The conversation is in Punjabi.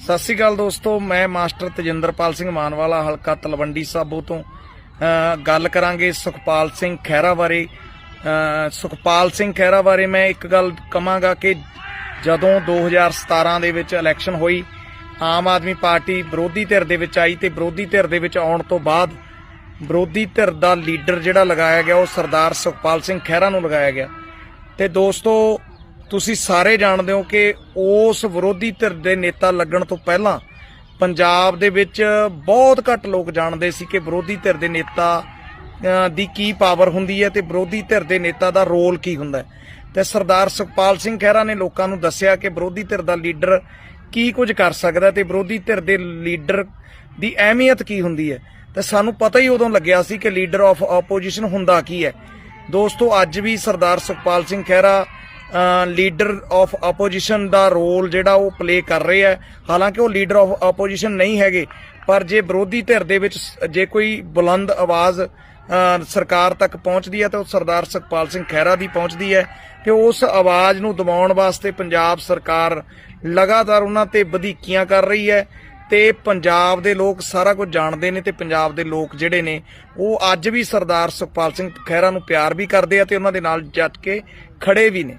ਸਤਿ ਸ਼੍ਰੀ ਅਕਾਲ ਦੋਸਤੋ, ਮੈਂ ਮਾਸਟਰ ਤਜਿੰਦਰਪਾਲ ਸਿੰਘ ਮਾਨਵਾਲਾ, ਹਲਕਾ ਤਲਵੰਡੀ ਸਾਬੋ ਤੋਂ। ਗੱਲ ਕਰਾਂਗੇ ਸੁਖਪਾਲ ਸਿੰਘ ਖਹਿਰਾ ਬਾਰੇ। ਸੁਖਪਾਲ ਸਿੰਘ ਖਹਿਰਾ ਬਾਰੇ ਮੈਂ ਇੱਕ ਗੱਲ ਕਹਾਂਗਾ ਕਿ ਜਦੋਂ 2017 ਦੇ ਵਿੱਚ ਇਲੈਕਸ਼ਨ ਹੋਈ, ਆਮ ਆਦਮੀ ਪਾਰਟੀ ਵਿਰੋਧੀ ਧਿਰ ਦੇ ਵਿੱਚ ਆਈ ਤੇ ਵਿਰੋਧੀ ਧਿਰ ਦੇ ਵਿੱਚ ਆਉਣ ਤੋਂ ਬਾਅਦ ਵਿਰੋਧੀ ਧਿਰ ਦਾ ਲੀਡਰ ਜਿਹੜਾ ਲਗਾਇਆ ਗਿਆ, ਉਹ ਸਰਦਾਰ ਸੁਖਪਾਲ ਸਿੰਘ ਖਹਿਰਾ ਨੂੰ ਲਗਾਇਆ ਗਿਆ। ਤੇ ਦੋਸਤੋ ਤੁਸੀਂ ਸਾਰੇ ਜਾਣਦੇ ਹੋ ਕਿ ਉਸ ਵਿਰੋਧੀ ਧਿਰ ਦੇ ਨੇਤਾ ਲੱਗਣ ਤੋਂ ਪਹਿਲਾਂ ਪੰਜਾਬ ਦੇ ਵਿੱਚ ਬਹੁਤ ਘੱਟ ਲੋਕ ਜਾਣਦੇ ਸੀ ਕਿ ਵਿਰੋਧੀ ਧਿਰ ਦੇ ਨੇਤਾ ਦੀ ਕੀ ਪਾਵਰ ਹੁੰਦੀ ਹੈ ਤੇ ਵਿਰੋਧੀ ਧਿਰ ਦੇ ਨੇਤਾ ਦਾ ਰੋਲ ਕੀ ਹੁੰਦਾ ਹੈ। ਤੇ ਸਰਦਾਰ ਸੁਖਪਾਲ ਸਿੰਘ ਖਹਿਰਾ ਨੇ ਲੋਕਾਂ ਨੂੰ ਦੱਸਿਆ ਕਿ ਵਿਰੋਧੀ ਧਿਰ ਦਾ ਲੀਡਰ ਕੀ ਕੁਝ ਕਰ ਸਕਦਾ ਹੈ ਤੇ ਵਿਰੋਧੀ ਧਿਰ ਦੇ ਲੀਡਰ ਦੀ ਅਹਿਮੀਅਤ ਕੀ ਹੁੰਦੀ ਹੈ। ਤੇ ਸਾਨੂੰ ਪਤਾ ਹੀ ਉਦੋਂ ਲੱਗਿਆ ਸੀ ਕਿ ਲੀਡਰ ਆਫ ਆਪੋਜੀਸ਼ਨ ਹੁੰਦਾ ਕੀ ਹੈ। ਦੋਸਤੋ, ਅੱਜ ਵੀ Sardar Sukhpal Singh Khaira leader of opposition the role ਜਿਹੜਾ ਉਹ ਪਲੇ ਕਰ ਰਹੇ ਹੈ। ਹਾਲਾਂਕਿ ਉਹ ਲੀਡਰ ਆਫ ਆਪੋਜੀਸ਼ਨ ਨਹੀਂ ਹੈਗੇ, ਪਰ ਜੇ ਵਿਰੋਧੀ ਧਿਰ ਦੇ ਵਿੱਚ ਸ- ਜੇ ਕੋਈ ਬੁਲੰਦ ਆਵਾਜ਼ ਸਰਕਾਰ ਤੱਕ ਪਹੁੰਚਦੀ ਹੈ, ਤਾਂ ਉਹ ਸਰਦਾਰ ਸੁਖਪਾਲ ਸਿੰਘ ਖਹਿਰਾ ਦੀ ਪਹੁੰਚਦੀ ਹੈ ਤੇ ਉਸ ਆਵਾਜ਼ ਨੂੰ ਦਬਾਉਣ ਵਾਸਤੇ ਪੰਜਾਬ ਸਰਕਾਰ ਲਗਾਤਾਰ ਉਹਨਾਂ ਤੇ ਵਧੀਕੀਆਂ ਕਰ ਰਹੀ ਹੈ ਤੇ ਪੰਜਾਬ ਦੇ ਲੋਕ ਸਾਰਾ ਕੁਝ ਜਾਣਦੇ ਨੇ ਤੇ ਪੰਜਾਬ ਦੇ ਲੋਕ ਜਿਹੜੇ ਨੇ, ਉਹ ਅੱਜ ਵੀ ਸਰਦਾਰ ਸੁਖਪਾਲ ਸਿੰਘ ਖਹਿਰਾ ਨੂੰ ਪਿਆਰ ਵੀ ਕਰਦੇ ਆ ਤੇ ਉਹਨਾਂ ਦੇ ਨਾਲ ਜੱਟ ਕੇ ਖੜੇ ਵੀ ਨੇ।